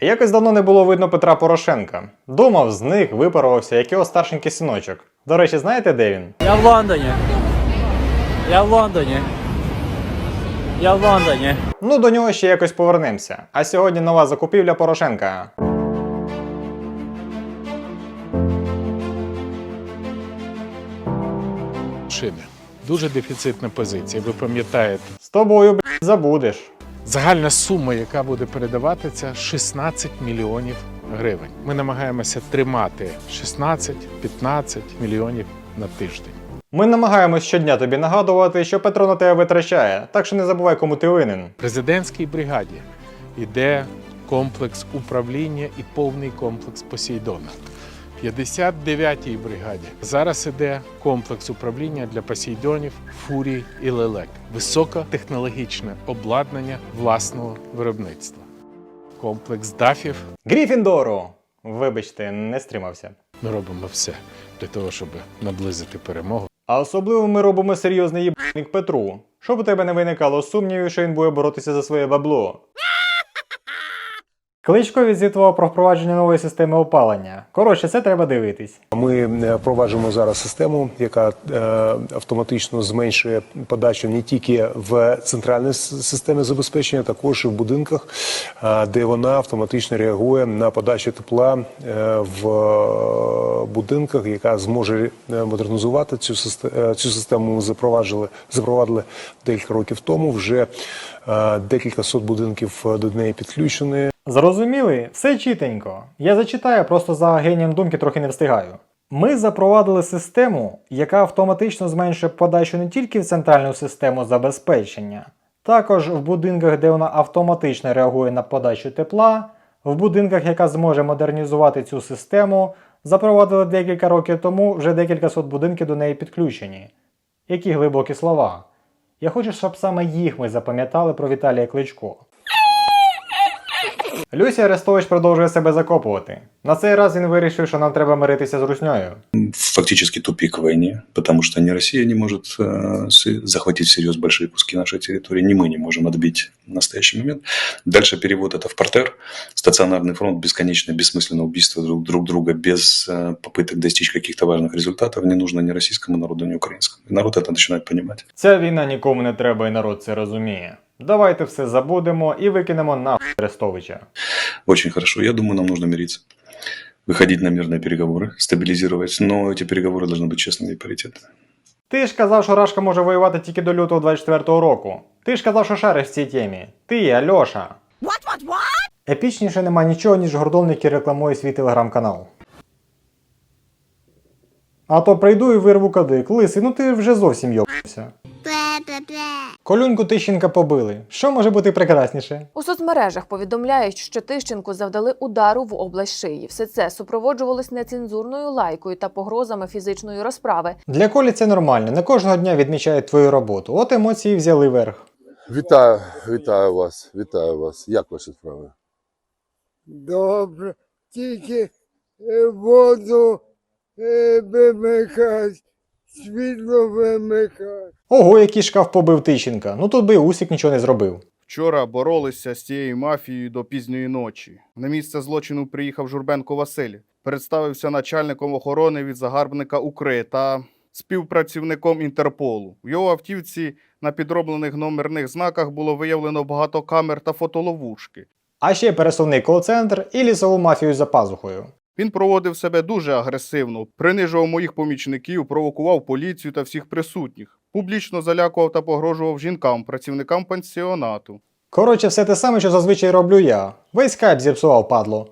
Якось давно не було видно Петра Порошенка. Думав, зник, випарувався, як його старшенький синочок. До речі, знаєте, де він? Я в Лондоні. Я в Лондоні. Я в Лондоні. Ну, до нього ще якось повернемося. А сьогодні нова закупівля Порошенка. шини. Дуже дефіцитна позиція. Ви пам'ятаєте, З тобою, б**, забудеш. Загальна сума, яка буде передаватися, 16 мільйонів гривень. Ми намагаємося тримати 16-15 мільйонів на тиждень. Ми намагаємось щодня тобі нагадувати, що Петро на тебе витрачає, так що не забувай, кому ти винен. Президентській бригаді йде комплекс управління і повний комплекс Посейдона. В 59-й бригаді зараз іде комплекс управління для посейдонів, фурій і лелек. Високотехнологічне обладнання власного виробництва. Комплекс дафів. Гріфіндору! Вибачте, не стримався. Ми робимо все для того, щоб наблизити перемогу. А особливо ми робимо серйозний їбник Петру, щоб у тебе не виникало сумнівів, що він буде боротися за своє бабло. Кличко відзвітував про впровадження нової системи опалення. Коротше, це треба дивитись. Ми е, впроваджуємо зараз систему, яка е, автоматично зменшує подачу не тільки в центральній системі забезпечення, також і в будинках, е, де вона автоматично реагує на подачу тепла е, в будинках, яка зможе е, модернізувати цю систему. Цю систему ми запровадили, запровадили декілька років тому. Вже е, декілька сот будинків е, до неї підключені. Зрозуміли? Все чітенько. Я зачитаю, просто за генієм думки трохи не встигаю. Ми запровадили систему, яка автоматично зменшує подачу не тільки в центральну систему забезпечення, також в будинках, де вона автоматично реагує на подачу тепла, в будинках, яка зможе модернізувати цю систему, запровадили декілька років тому вже декілька сот будинків до неї підключені. Які глибокі слова. Я хочу, щоб саме їх ми запам'ятали про Віталія Кличко. Люся Арестович продовжує себе закопувати. На цей раз він вирішив, що нам треба миритися з русньою. фактически тупик в войне, потому что ни Россия не может э, с- захватить всерьез большие куски нашей территории, ни мы не можем отбить в настоящий момент. Дальше перевод это в портер, стационарный фронт, бесконечное бессмысленное убийство друг, друг друга без э, попыток достичь каких-то важных результатов не нужно ни российскому народу, ни украинскому. И народ это начинает понимать. Ця війна нікому не треба і народ це розуміє. Давайте все забудемо і викинемо на Арестовича. Очень хорошо. Я думаю, нам нужно мириться. Выходить на мирные переговоры, стабилизировать, но эти переговоры должны быть честными и паритетными. Ти ж казав, що Рашка може воювати тільки до лютого 24-го року. Ти ж казав, що шариш в цій темі. Ти, Альоша. What, what, what? Епічніше нема нічого, ніж гордон, який рекламує свій телеграм-канал. А то прийду і вирву кадик. Лисий, ну ти вже зовсім йобся. Колюньку Тищенка побили. Що може бути прекрасніше? У соцмережах повідомляють, що Тищенку завдали удару в область шиї. Все це супроводжувалось нецензурною лайкою та погрозами фізичної розправи. Для Колі це нормально, не кожного дня відмічають твою роботу. От емоції взяли верх. Вітаю, вітаю вас, вітаю вас. Як ваші справи? Добре, тільки е, воду е, вимикать, світло вимикать. Ого, який шкаф побив Тищенка. Ну тут би Усік нічого не зробив. Вчора боролися з цією мафією до пізньої ночі. На місце злочину приїхав Журбенко Василь, представився начальником охорони від загарбника Укри та співпрацівником Інтерполу. В його автівці на підроблених номерних знаках було виявлено багато камер та фотоловушки. А ще пересувний кол-центр і лісову мафію за пазухою. Він проводив себе дуже агресивно, принижував моїх помічників, провокував поліцію та всіх присутніх, публічно залякував та погрожував жінкам, працівникам пансіонату. Коротше, все те саме, що зазвичай роблю я. Весь скайп зіпсував падло.